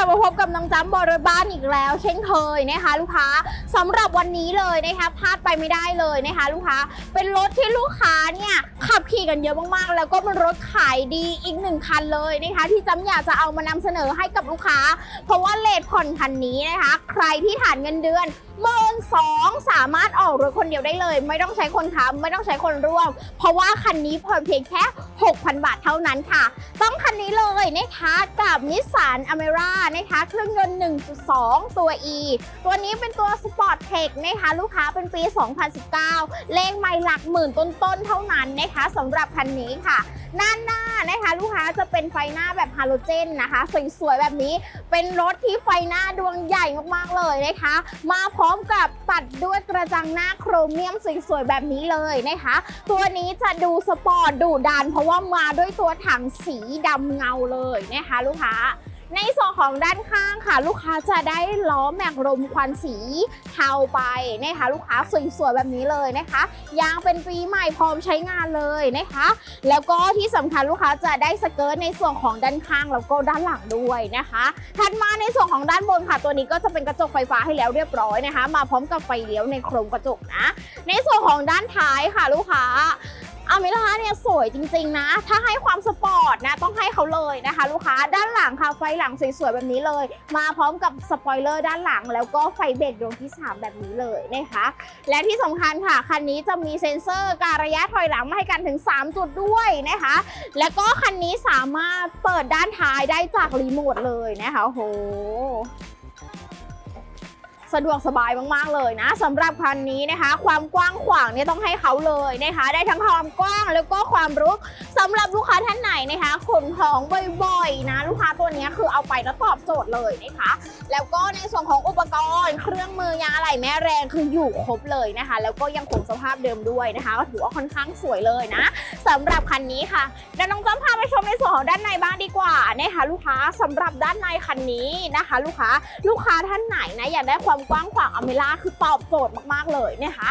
ับมาพบกับน้องจ้ำบริบ้านอีกแล้ว เช่นเคยนะคะ ลูกค้าสำหรับวันนี้เลยนะคะพลาดไปไม่ได้เลยนะคะ ลูกค้าเป็นรถที่ลูกค้าเนี่ยขับขี่กันเยอะมากๆ แล้วก็เป็นรถขายดีอีกหนึ่งคันเลยนะคะ ที่จ้ำอยากจะเอามานำเสนอให้กับลูกค้า เพราะว่าเลทผ่อนคันนี้นะคะ ใครที่ฐานเงินเดือนหมื่นสองสามารถออกรถคนเดียวได้เลย ไม่ต้องใช้คนค้ำไม่ต้องใช้คนร่วม เพราะว่าคันนี้ผ่อนเพียงแค่ 6,000 บาทเท่านั้นค่ะ ต้องคันนี้เลยนะคะกับนิสสันอเมร่านะคะเครื่องยนต์ 1.2 ตัว E ตัวนี้เป็นตัว Sport Tech นะคะลูกค้าเป็นปี 2019 เลขไม่หลักหมื่นต้นๆเท่านั้นนะคะสำหรับคันนี้ค่ะน้าหน้า นะคะลูกค้าจะเป็นไฟหน้าแบบฮาโลเจนนะคะสวยๆแบบนี้เป็นรถที่ไฟหน้าดวงใหญ่มากๆเลยนะคะ มาพร้อมกับตัดด้วยกระจังหน้าโครเมียมสวยๆแบบนี้เลยนะคะ ตัวนี้จะดูสปอร์ตดูดันเพราะว่ามาด้วยตัวถังสีดำเงาเลยนะคะ ลูกค้า ในส่วนของด้านข้างค่ะ ลูกค้าจะได้ล้อแม็กลมควันสีเทาไปนะคะลูกค้าสวยๆแบบนี้เลยนะคะยางเป็นปีใหม่พร้อมใช้งานเลยนะคะ แล้วก็ที่สำคัญลูกค้าจะได้สเกิร์ตในส่วนของด้านข้างแล้วก็ด้านหลังด้วยนะคะถัดมาในส่วนของด้านบนค่ะ ตัวนี้ก็จะเป็นกระจกไฟฟ้าให้แล้วเรียบร้อยนะคะ มาพร้อมกับไฟเลี้ยวในโครงกระจกนะ ในส่วนของด้านท้ายค่ะลูกค้า อามิล่าเนี่ยสวยจริงๆนะ ถ้าให้ความสปอร์ตนะต้องให้เขาเลยนะคะ ลูกค้าด้านหลังค่ะไฟหลังสวยๆแบบนี้เลย มาพร้อมกับสปอยเลอร์ด้านหลัง แล้วก็ไฟเบรกดวงที่ 3 แบบนี้เลยนะคะ และที่สำคัญค่ะคันนี้จะมีเซ็นเซอร์การระยะถอยหลังมาให้กันถึง 3 จุดด้วยนะคะ แล้วก็คันนี้สามารถเปิดด้านท้ายได้จากรีโมทเลยนะคะโอ้โห สะดวกสบายมากๆเลยนะสำหรับคันนี้นะคะ ความกว้างขวางเนี่ยต้องให้เขาเลยนะคะ ได้ทั้งความกว้างแล้วก็ความรุกสำหรับลูกค้าท่านไหนนะคะขนของบ่อยๆนะล ตัวนี้คือเอาไปแล้วตอบโจทย์เลยนะคะ แล้วก็ในส่วนของอุปกรณ์ เครื่องมือยาอะไหล่แม่แรงคืออยู่ครบเลยนะคะ แล้วก็ยังคงสภาพเดิมด้วยนะคะก็ถือว่าค่อนข้างสวยเลยนะสำหรับคันนี้ค่ะเดี๋ยวน้องจ้ำพาไปชมในส่วนของด้านในบ้างดีกว่านะคะลูกค้าสำหรับด้านในคันนี้นะคะ ลูกค้าลูกค้าท่านไหนนะอยากได้ความกว้างขวางอเมล่าคือตอบโจทย์มากๆเลยนะคะ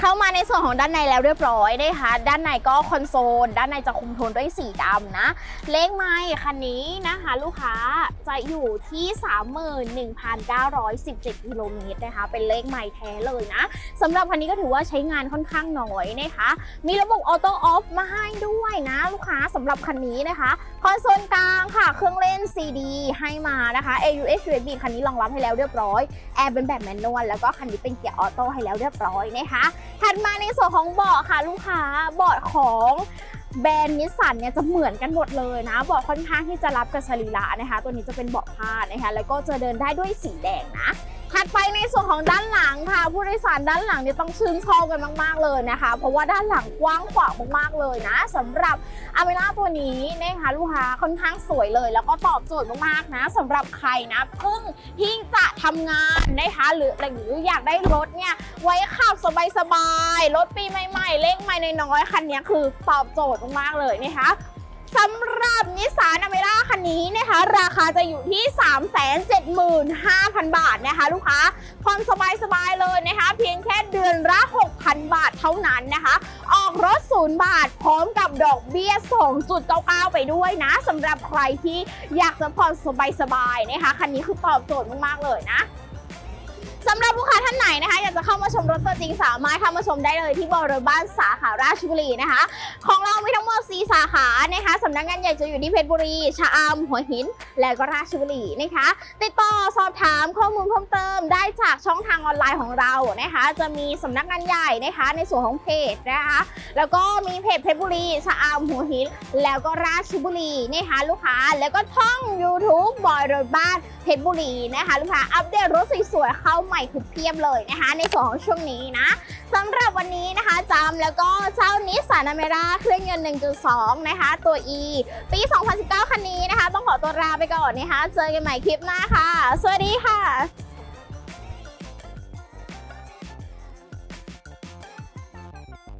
เข้ามาในส่วนของด้านในแล้วเรียบร้อยนะคะ ด้านในก็คอนโซล ด้านในจะคุมโทนด้วยสีดำนะ เลขไม้คันนี้นะคะ ลูกค้าจะอยู่ที่ 31,917กิโลเมตรนะคะ เป็นเลขไม้แท้เลยนะสำหรับคันนี้ก็ถือว่าใช้งานค่อนข้างน้อยนะคะ มีระบบออโต้ออฟมาให้ด้วยนะ ลูกค้าสำหรับคันนี้นะคะ คอนโซลกลางค่ะ เครื่องเล่น CD ให้มานะคะ AUX USB คันนี้รองรับให้แล้วเรียบร้อยแอร์เป็นแบบแมนนวลแล้วก็คันนี้เป็นเกียร์ออโต้ให้แล้วเรียบร้อยนะคะถัดมาในส่วนของเบาะค่ะลูกค้าเบาะของแบรนด์นิสสันเนี่ยจะเหมือนกันหมดเลยนะเบาะค่อนข้างที่จะรับกับสรีระนะคะ ตัวนี้จะเป็นเบาะผ้านะคะแล้วก็จะเดินได้ด้วยสีแดงนะ ถัดไปในส่วนของด้านหลังค่ะ ผู้โดยสารด้านหลังเนี่ยต้องชื่นชอบกันมาก ๆ เลยนะคะ เพราะว่าด้านหลังกว้างขวางมากๆเลยนะสำหรับอเมร่าตัวนี้นะคะลูกค้าค่อนข้างสวยเลย แล้วก็ตอบโจทย์มากๆนะสำหรับใครนะเพิ่งที่จะทำงานนะคะหรือหรืออยากได้รถเนี่ยไว้ขับสบายๆรถปีใหม่ๆเร่งไม่น้อยๆคันนี้คือตอบโจทย์มากๆเลยนะคะ สำหรับนิสสันอเมร่าคันนี้นะคะ ราคาจะอยู่ที่ 375,000 บาทนะคะ ลูกค้าความสบายๆเลยนะคะ เพียงแค่เดือนละ 6,000 บาทเท่านั้นนะคะ ออกรถศูนย์บาทพร้อมกับดอกเบี้ย 2.99 ไปด้วยนะสำหรับใครที่อยากจะผ่อนสบายๆนะคะ คันนี้คือตอบโจทย์มากๆเลยนะ สำหรับลูกค้าท่านไหนนะคะอยากจะเข้ามาชมรถตัวจริงสามารถเข้ามาชมได้เลยที่บริเวณบ้านสาขาราชบุรีนะคะ ของเรามีทั้งหมด 4 สาขานะคะสำนักงานใหญ่จะอยู่ที่เพชรบุรี ชะอำหัวหิน และก็ราชบุรีนะคะ ติดต่อสอบถามข้อมูลเพิ่มเติม ได้จากช่องทางออนไลน์ของเรานะคะ จะมีสำนักงานใหญ่นะคะ ในส่วนของเพจนะคะ แล้วก็มีเพจเพชรบุรี ชะอำหัวหิน แล้วก็ราชบุรีนะคะลูกค้าแล้วก็ช่อง YouTube บอยรถบ้านเพชรบุรีนะคะลูกค้าอัปเดตรถสวยๆเข้าใหม่ทุกเพียบเลยนะคะ ในส่วนของช่วงนี้นะสำหรับวันนี้นะคะจำแล้วก็เจ้านิสสันอเมร่าเครื่องยนต์ 1.2 นะคะ ตัว E ปี 2019 คันนี้นะคะ ต้องขอตัวลาไปก่อนนะคะ เจอกันใหม่คลิปหน้าค่ะ สวัสดีค่ะ